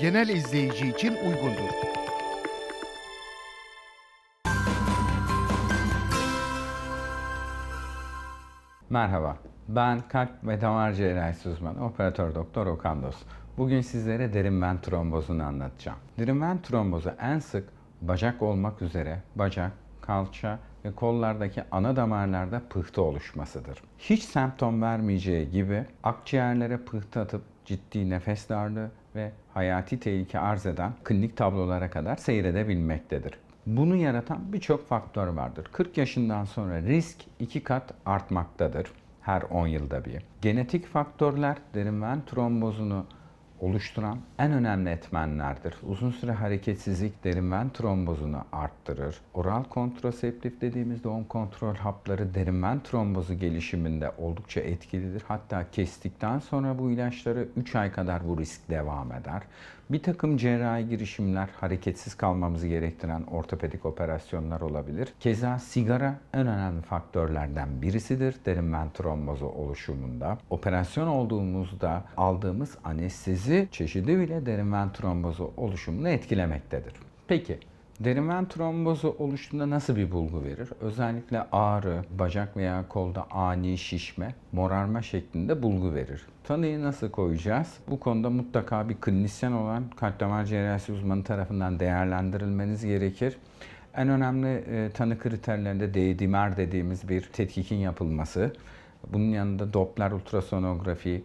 genel izleyici için uygundur. Merhaba, ben kalp ve damar cerrahisi uzmanı operatör doktor Okan Dost. Bugün sizlere derin ven trombozunu anlatacağım. Derin ven trombozu en sık bacak olmak üzere bacak, kalça ve kollardaki ana damarlarda pıhtı oluşmasıdır. Hiç semptom vermeyeceği gibi akciğerlere pıhtı atıp ciddi nefes darlığı ve hayati tehlike arz eden klinik tablolara kadar seyredebilmektedir. Bunu yaratan birçok faktör vardır. 40 yaşından sonra risk iki kat artmaktadır her 10 yılda bir. Genetik faktörler derin ven trombozunu oluşturan en önemli etmenlerdir. Uzun süre hareketsizlik derin ven trombozunu arttırır. Oral kontraseptif dediğimiz doğum kontrol hapları derin ven trombozu gelişiminde oldukça etkilidir. Hatta kestikten sonra bu ilaçları 3 ay kadar bu risk devam eder. Bir takım cerrahi girişimler hareketsiz kalmamızı gerektiren ortopedik operasyonlar olabilir. Keza sigara en önemli faktörlerden birisidir derin ven trombozu oluşumunda. Operasyon olduğumuzda aldığımız anestezi çeşidi bile derin ven trombozu oluşumunu etkilemektedir. Peki Derin ven trombozu oluştuğunda nasıl bir bulgu verir? Özellikle ağrı, bacak veya kolda ani şişme, morarma şeklinde bulgu verir. Tanıyı nasıl koyacağız? Bu konuda mutlaka bir klinisyen olan kalp damar cerrahisi uzmanı tarafından değerlendirilmeniz gerekir. En önemli e, tanı kriterlerinde D-dimer dediğimiz bir tetkikin yapılması. Bunun yanında Doppler ultrasonografi,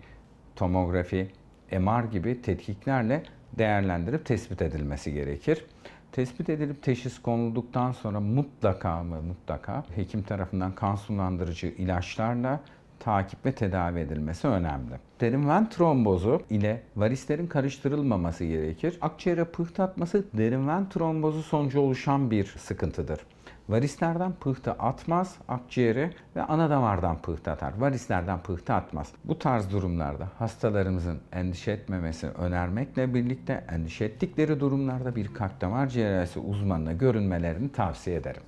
tomografi, MR gibi tetkiklerle değerlendirip tespit edilmesi gerekir. Tespit edilip teşhis konulduktan sonra mutlaka mı mutlaka hekim tarafından kan sulandırıcı ilaçlarla takip ve tedavi edilmesi önemli. Derin ven trombozu ile varislerin karıştırılmaması gerekir. Akciğere pıhtı atması derin ven trombozu sonucu oluşan bir sıkıntıdır. Varislerden pıhtı atmaz akciğere ve ana damardan pıhtı atar. Varislerden pıhtı atmaz. Bu tarz durumlarda hastalarımızın endişe etmemesini önermekle birlikte endişe ettikleri durumlarda bir kalp damar cerrahisi uzmanına görünmelerini tavsiye ederim.